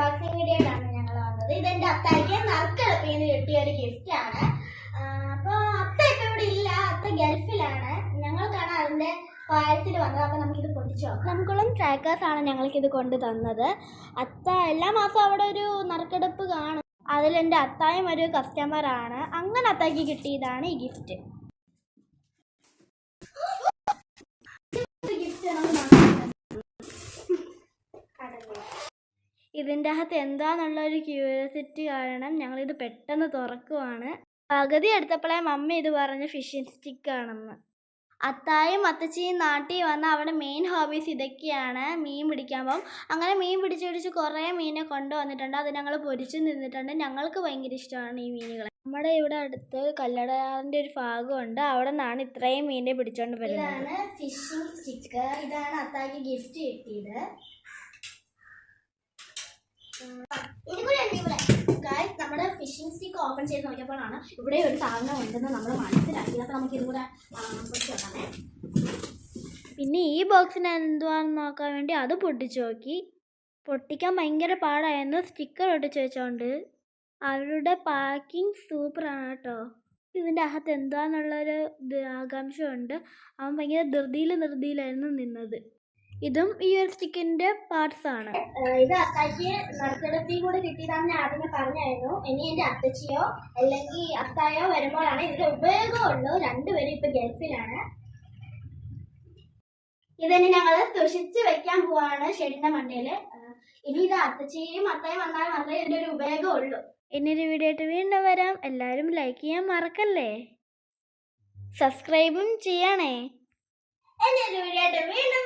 Unboxing video ആണ് ഞങ്ങൾ വന്നത്. ഇതെന്റെ അത്തായിക്ക് നറുക്കെടുപ്പിൽ നിന്ന് കിട്ടിയ ഒരു ഗിഫ്റ്റ് ആണ്. അപ്പൊ അത്ത ഇപ്പൊ ഇവിടെ ഇല്ല. അത്ത ഗൾഫിലാണ്. ഞങ്ങൾക്കാണ് അതിന്റെ പായസത്തിൽ വന്നത്. അപ്പൊ നമുക്കിത് പൊട്ടിച്ചു നോക്കാം. നമുക്കുള്ള ഞങ്ങൾക്ക് ഇത് കൊണ്ട് തന്നത്. അത്ത എല്ലാ മാസവും അവിടെ ഒരു നറുക്കെടുപ്പ് കാണും. അതിൽ എന്റെ അത്തായും ഒരു കസ്റ്റമർ ആണ്. അങ്ങനെ അത്തായിക്ക് കിട്ടിയതാണ് ഈ ഗിഫ്റ്റ് ഇതിന്റെ അകത്ത് എന്താണെന്നുള്ള ഒരു ക്യൂരിയോസിറ്റി കാരണം ഞങ്ങളിത് പെട്ടെന്ന് തുറക്കുവാണ്. പകുതി എടുത്തപ്പോഴേ മമ്മി ഇത് പറഞ്ഞ് ഫിഷിംഗ് സ്റ്റിക്കാണെന്ന് അത്തായും അത്തച്ചിയും നാട്ടിൽ വന്ന അവിടെ മെയിൻ ഹോബീസ് ഇതൊക്കെയാണ് മീൻ പിടിക്കാൻ പോകും. അങ്ങനെ മീൻ പിടിച്ച് പിടിച്ച് കുറേ മീനെ കൊണ്ടുവന്നിട്ടുണ്ട്. അത് ഞങ്ങൾ പൊരിച്ചു നിന്നിട്ടുണ്ട്. ഞങ്ങൾക്ക് ഭയങ്കര ഇഷ്ടമാണ് ഈ മീനുകൾ നമ്മുടെ ഇവിടെ അടുത്ത് കല്ലടയാറിന്റെ ഒരു ഭാഗമുണ്ട്. അവിടെ നിന്നാണ് ഇത്രയും മീനെ പിടിച്ചോണ്ട് വരുന്നത്. ഇതാണ് ഫിഷിംഗ് സ്റ്റിക്ക് ഇതാണ് അത്താക്ക് ഗിഫ്റ്റ് കിട്ടിയത്. നമ്മുടെ ഫിഷിംഗ് സ്റ്റിക്ക് ഓപ്പൺ ചെയ്ത് നോക്കിയപ്പോഴാണ് ഇവിടെ ഒരു സാധനം ഉണ്ടെന്ന് നമ്മൾ മനസ്സിലാക്കി അപ്പോൾ നമുക്ക് ഇതും കൂടെ പൊട്ടിച്ച് പിന്നെ ഈ ബോക്സിന് എന്തുവാന്ന് നോക്കാൻ വേണ്ടി അത് പൊട്ടിച്ച് നോക്കി. പൊട്ടിക്കാൻ ഭയങ്കര പാടായിരുന്നു. സ്റ്റിക്കർ ഒട്ടിച്ച് വെച്ചോണ്ട്. അവരുടെ പാക്കിംഗ് സൂപ്പറാണ് കേട്ടോ. ഇതിന്റെ അകത്ത് എന്താണെന്നുള്ളൊരു ആകാംക്ഷ ആകാംക്ഷയുണ്ട്. അവൻ ഭയങ്കര ധൃതിയിൽ ധൃതിയിലായിരുന്നു നിന്നത്. ഇതും ഈ ഒരു സ്റ്റിക്കിന്റെ പാർട്സ് ആണ്. ഇത് അത്താച്ചിയെ നറുക്കെടുപ്പിൽ കൂടെ കിട്ടിയതാണെന്ന് ആദ്യമേ പറഞ്ഞായിരുന്നു. ഇനി എന്റെ അത്തച്ചിയോ അല്ലെങ്കിൽ അത്തായോ വരുമ്പോഴാണ് ഇതിന്റെ ഉപയോഗമുള്ളൂ. രണ്ടുപേരും ഇപ്പൊ ഗൾഫിലാണ്. ഇതിന് ഞങ്ങൾ സൂക്ഷിച്ച് വെക്കാൻ പോവാണ് ഷെഡിന്റെ മണ്ടയിൽ ഇനി ഇത് അത്തച്ചിയും അത്തായും വന്നാൽ മാത്രമേ ഇതിന്റെ ഒരു ഉപയോഗമുള്ളൂ. ഇനിയൊരു വീഡിയോ ആയിട്ട് വീണ്ടും വരാം. എല്ലാവരും ലൈക്ക് ചെയ്യാൻ മറക്കല്ലേ? സബ്സ്ക്രൈബും ചെയ്യണേ. ഇനിയൊരു വീഡിയോ ആയിട്ട് വീണ്ടും